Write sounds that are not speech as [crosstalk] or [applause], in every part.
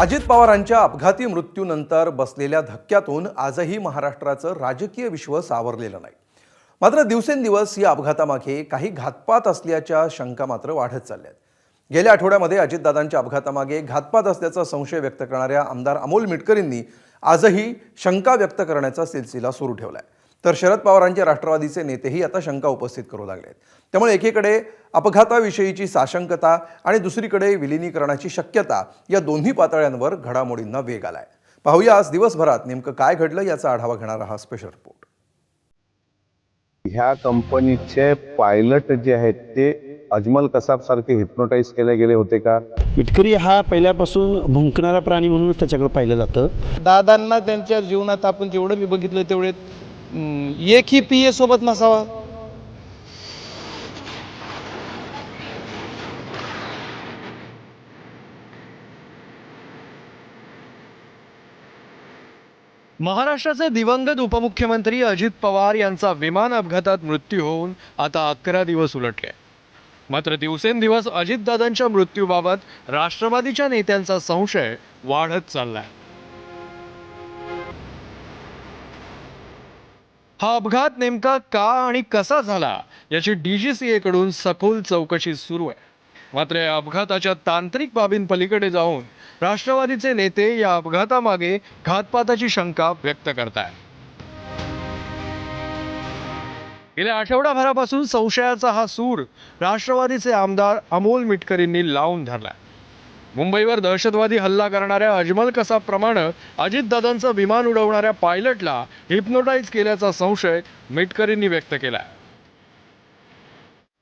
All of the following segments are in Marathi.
अजित पवारांच्या अपघाती मृत्यूनंतर बसलेल्या धक्क्यातून आजही महाराष्ट्राचं राजकीय विश्व सावरलेलं नाही. मात्र दिवसेंदिवस या अपघातामागे काही घातपात असल्याच्या शंका मात्र वाढत चालल्या आहेत गेल्या आठवड्यामध्ये अजितदादांच्या अपघातामागे घातपात असल्याचा संशय व्यक्त करणाऱ्या आमदार अमोल मिटकरींनी आजही शंका व्यक्त करण्याचा सिलसिला सुरू ठेवला आहे तर शरद पवारांचे राष्ट्रवादीचे नेतेही आता शंका उपस्थित करू लागले आहेत त्यामुळे एकीकडे अपघाताविषयीची साशंकता आणि दुसरीकडे विलिनीकरणाची शक्यता या दोन्ही पातळ्यांवर घडामोडींना वेग आलाय. पाहूया आज दिवसभरात नेमकं काय घडलं याचा आढावा घेणारा हा स्पेशल रिपोर्ट ह्या कंपनीचे पायलट जे आहेत ते अजमल कसाब सारखे हिप्नोटाईज केले गेले होते का? विटकरी हा पहिल्यापासून भुंकणारा प्राणी म्हणून त्याच्याकडे पाहिलं जातं. दादांना त्यांच्या जीवनात आपण जेवढं मी बघितलं तेवढे एकही पी ए सोबत नसावा महाराष्ट्राचे दिवंगत उपमुख्यमंत्री अजित पवार यांचा विमान अपघातात मृत्यू होऊन आता अकरा दिवस उलटले. मात्र दिवसेंदिवस अजितदादांच्या मृत्यूबाबत राष्ट्रवादीच्या नेत्यांचा संशय वाढत चाललाय. हा अपघात नेमका का आणि कसा झाला याची डीजीसीए कडून सखोल चौकशी सुरू आहे. मात्र या अपघाताच्या तांत्रिक बाबींपलीकडे जाऊन राष्ट्रवादीचे नेते या अपघातामागे घातपाताची शंका व्यक्त करतायत. गेल्या आठवडाभरापासून संशयाचा हा सूर राष्ट्रवादीचे आमदार अमोल मिटकरींनी लावून धरलाय. मुंबईवर दहशतवादी हल्ला करणाऱ्या अजमल कसाबप्रमाणे अजितदादांचं विमान उडवणाऱ्या पायलटला हिप्नोटाईज केल्याचा संशय मिटकरींनी व्यक्त केला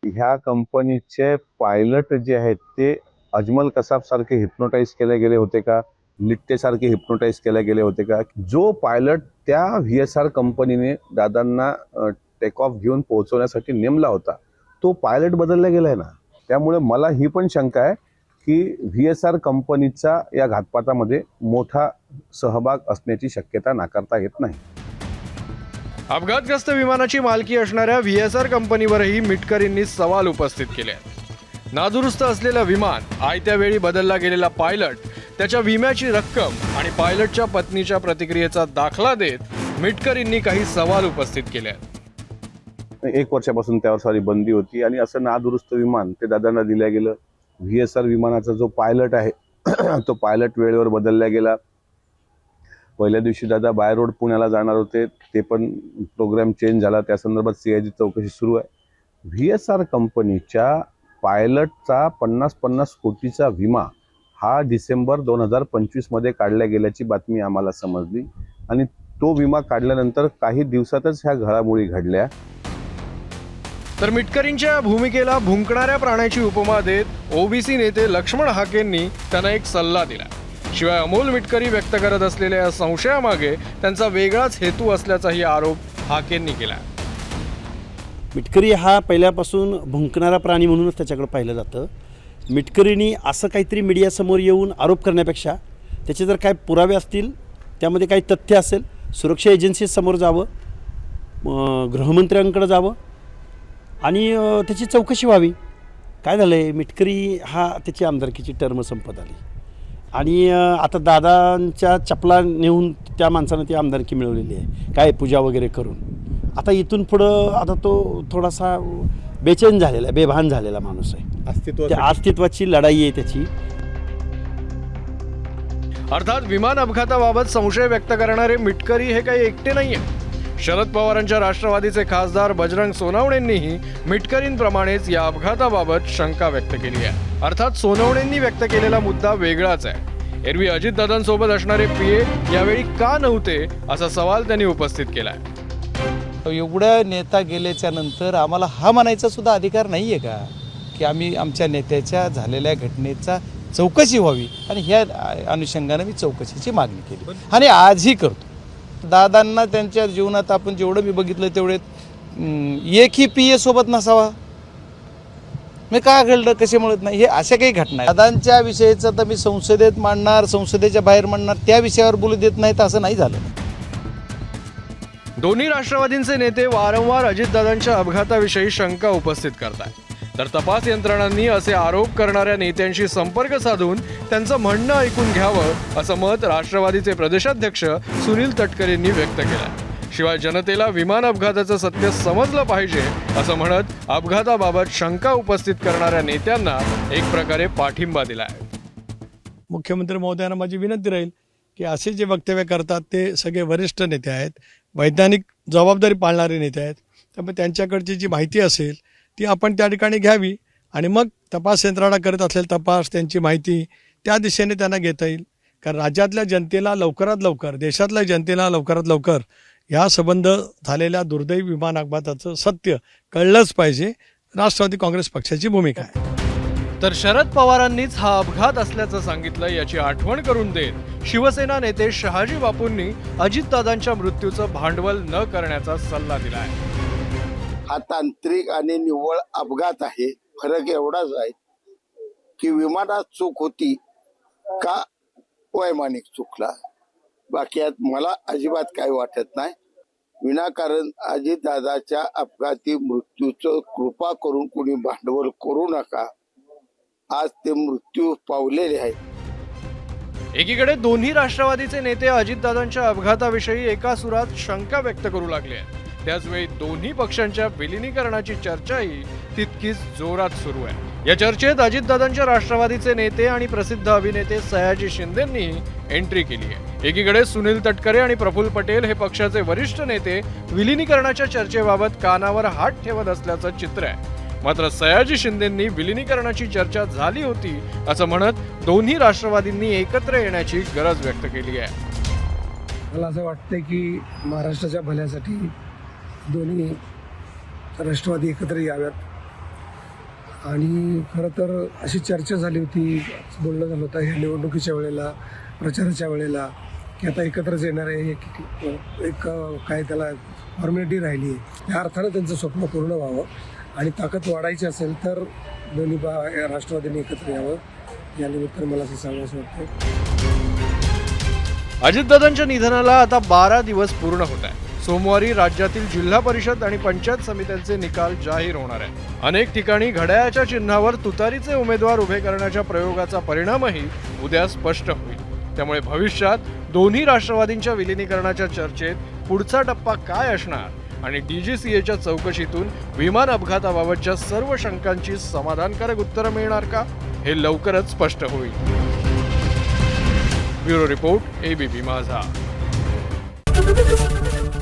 ह्या कंपनीचे पायलट जे आहेत ते अजमल कसाब सारखे हिप्नोटाईज केले गेले होते का? लिट्टे सारखे हिप्नोटाईज केले गेले होते का? जो पायलट त्या व्ही एस आर कंपनीने दादांना टेक ऑफ घेऊन पोहोचवण्यासाठी नेमला होता तो पायलट बदलला गेलाय ना? त्यामुळे मला ही पण शंका आहे की व्ही एस आर कंपनीचा या घातपातामध्ये मोठा सहभाग असण्याची शक्यता नाकारता येत नाही. अपघातग्रस्त विमानाची मालकी असणाऱ्या व्ही एस आर कंपनीवरही मिटकरींनी सवाल उपस्थित केले आहेत. नादुरुस्त असलेलं विमान आयत्या वेळी बदलला गेलेला पायलट त्याच्या विम्याची रक्कम आणि पायलटच्या पत्नीच्या प्रतिक्रियेचा दाखला देत मिटकरींनी काही सवाल उपस्थित केले आहेत. एक वर्षापासून त्यावर सारी बंदी होती आणि असं नादुरुस्त विमान ते दादांना दिलं गेलं. व्ही एस आर विमानाचा जो पायलट आहे [clears throat] तो पायलट वेळेवर बदलला गेला. पहिल्या दिवशी दादा बाय रोड पुण्याला जाणार होते ते पण प्रोग्राम चेंज झाला. त्या संदर्भात सी आय जी चौकशी सुरू आहे. व्ही एस आर कंपनीच्या पायलटचा पन्नास पन्नास कोटीचा विमा हा डिसेंबर दोन हजार पंचवीसमध्ये काढल्या गेल्याची बातमी आम्हाला समजली. आणि तो विमा काढल्यानंतर काही दिवसातच ह्या घडामोडी घडल्या. तर मिटकरींच्या भूमिकेला भुंकणाऱ्या प्राण्याची उपमा देत ओबीसी नेते लक्ष्मण हाकेंनी त्यांना एक सल्ला दिला. शिवाय अमोल मिटकरी व्यक्त करत असलेल्या या संशयामागे त्यांचा वेगळाच हेतू असल्याचाही आरोप हाकेंनी केला. मिटकरी हा पहिल्यापासून भुंकणारा प्राणी म्हणूनच त्याच्याकडे पाहिलं जातं. मिटकरीनी असं काहीतरी मीडियासमोर येऊन आरोप करण्यापेक्षा त्याचे जर काय पुरावे असतील त्यामध्ये काही तथ्य असेल सुरक्षा एजन्सीसमोर जावं गृहमंत्र्यांकडे जावं आणि त्याची चौकशी व्हावी. काय झालं आहे मिटकरी हा त्याची आमदारकीची टर्म संपत आली. आणि आता दादांच्या चपला नेऊन त्या माणसानं ती आमदारकी मिळवलेली आहे. काय पूजा वगैरे करून. आता इथून पुढं आता तो थोडासा बेचैन झालेला आहे बेभान झालेला माणूस आहे. त्या अस्तित्वाची लढाई आहे त्याची. अर्थात विमान अपघाताबाबत संशय व्यक्त करणारे मिटकरी हे काही एकटे नाहीये शरद पवारांच्या राष्ट्रवादीचे खासदार बजरंग सोनवणेंनीही मिटकरींप्रमाणेच या अपघाताबाबत शंका व्यक्त केली आहे. अर्थात सोनवणेंनी व्यक्त केलेला मुद्दा वेगळाच आहे. एरवी अजितदादांसोबत असणारे पीए यावेळी का नव्हते असा सवाल त्यांनी उपस्थित केलाय. एवढ्या नेता गेल्याच्यानंतर आम्हाला हा म्हणायचा सुद्धा अधिकार नाही आहे का? की आम्ही आमच्या नेत्याच्या झालेल्या घटनेचा चौकशी व्हावी. आणि ह्या अनुषंगानं मी चौकशीची मागणी केली. आणि आजही करतो. दादांना त्यांच्या जीवनात आपण जेवढं मी बघितलं तेवढे एकही पी ए सोबत नसावा. मी का घडलं कसे म्हणत नाही हे अशा काही घटना दादांच्या विषयीचं तर मी संसदेत मांडणार संसदेच्या बाहेर मांडणार त्या विषयावर बोलू देत नाहीत असं नाही झालं. दोन्ही राष्ट्रवादींचे नेते वारंवार अजितदादांच्या अपघाताविषयी शंका उपस्थित करतात तर तपास यंत्रणांनी असे आरोप करणाऱ्या नेत्यांशी संपर्क साधून त्यांचं म्हणणं ऐकून घ्यावं असं मत राष्ट्रवादीचे प्रदेशाध्यक्ष सुनील तटकरेंनी व्यक्त केलं शिवाय जनतेला विमान अपघाताचं सत्य समजलं पाहिजे असं म्हणत अपघाताबाबत शंका उपस्थित करणाऱ्या नेत्यांना एक प्रकारे पाठिंबा दिलाय. मुख्यमंत्री महोदयांना माझी विनंती राहील की असे जे वक्तव्य करतात ते सगळे वरिष्ठ नेते आहेत वैज्ञानिक जबाबदारी पाळणारे नेते आहेत. त्यामुळे त्यांच्याकडची जी माहिती असेल ती आपण त्या ठिकाणी घ्यावी आणि मग तपास यंत्रणा करत असेल तपास त्यांची माहिती त्या दिशेने त्यांना घेता येईल. कारण राज्यातल्या जनतेला लवकरात लवकर देशातल्या जनतेला लवकरात लवकर या संबंध झालेल्या दुर्दैवी विमान अपघाताचं सत्य कळलंच पाहिजे. राष्ट्रवादी काँग्रेस पक्षाची भूमिका आहे. तर शरद पवारांनीच हा अपघात असल्याचं सांगितलं याची आठवण करून देत शिवसेना नेते शहाजी बापूंनी अजितदादांच्या मृत्यूचं भांडवल न करण्याचा सल्ला दिला आहे हा तांत्रिक आणि निव्वळ अपघात आहे. फरक एवढाच आहे की विमानात चूक होती का? वैमानिक चुकला. बाकी यात मला अजिबात काही वाटत नाही. विनाकारण अजितदादाच्या अपघाती मृत्यूचं कृपा करून कुणी भांडवल करू नका. आज ते मृत्यू पावलेले आहेत. एकीकडे दोन्ही राष्ट्रवादीचे नेते अजितदादांच्या अपघाताविषयी एका सुरात शंका व्यक्त करू लागले आहेत. त्याचवेळी दोन्ही पक्षांच्या विलिनीकरणाची चर्चाही तितकीच जोरात सुरू आहे. या चर्चेत अजितदादांच्या राष्ट्रवादीचे नेते आणि प्रसिद्ध अभिनेते सयाजी शिंदेंनी एंट्री केली आहे. एकीकडे सुनील तटकरे आणि प्रफुल्ल पटेल हे पक्षाचे वरिष्ठ नेते विलिनीकरणाच्या चर्चेबाबत कानावर हात ठेवत असल्याचं चित्र आहे. मात्र सयाजी शिंदेंनी विलिनीकरणाची चर्चा झाली होती असं म्हणत दोन्ही राष्ट्रवादींनी एकत्र येण्याची गरज व्यक्त केली आहे. मला असं वाटतं की महाराष्ट्राच्या भल्यासाठी दोन्ही राष्ट्रवादी एकत्र याव्यात. आणि खरं तर अशी चर्चा झाली होती बोलणं झालं होतं ह्या निवडणुकीच्या वेळेला प्रचाराच्या वेळेला की आता एकत्रच येणार आहे एक एक काय त्याला फॉर्मॅलिटी राहिली आहे. त्या अर्थानं त्यांचं स्वप्न पूर्ण व्हावं आणि ताकद वाढायची असेल तर दोन्ही बा या राष्ट्रवादीने एकत्र यावं. यानिमित्त मला असं सांगायचं वाटतं अजितदादांच्या निधनाला आता बारा दिवस पूर्ण होत आहे सोमवारी राज्यातील जिल्हा परिषद आणि पंचायत समित्यांचे निकाल जाहीर होणार आहेत. अनेक ठिकाणी घड्याळाच्या चिन्हावर तुतारीचे उमेदवार उभे करण्याच्या प्रयोगाचा परिणामही उद्या स्पष्ट होईल. त्यामुळे भविष्यात दोन्ही राष्ट्रवादींच्या विलिनीकरणाच्या चर्चेत पुढचा टप्पा काय असणार आणि डीजीसीएच्या चौकशीतून विमान अपघाताबाबतच्या सर्व शंकांची समाधानकारक उत्तरं मिळणार का? हे लवकरच स्पष्ट होईल. Bureau report ABP Majha.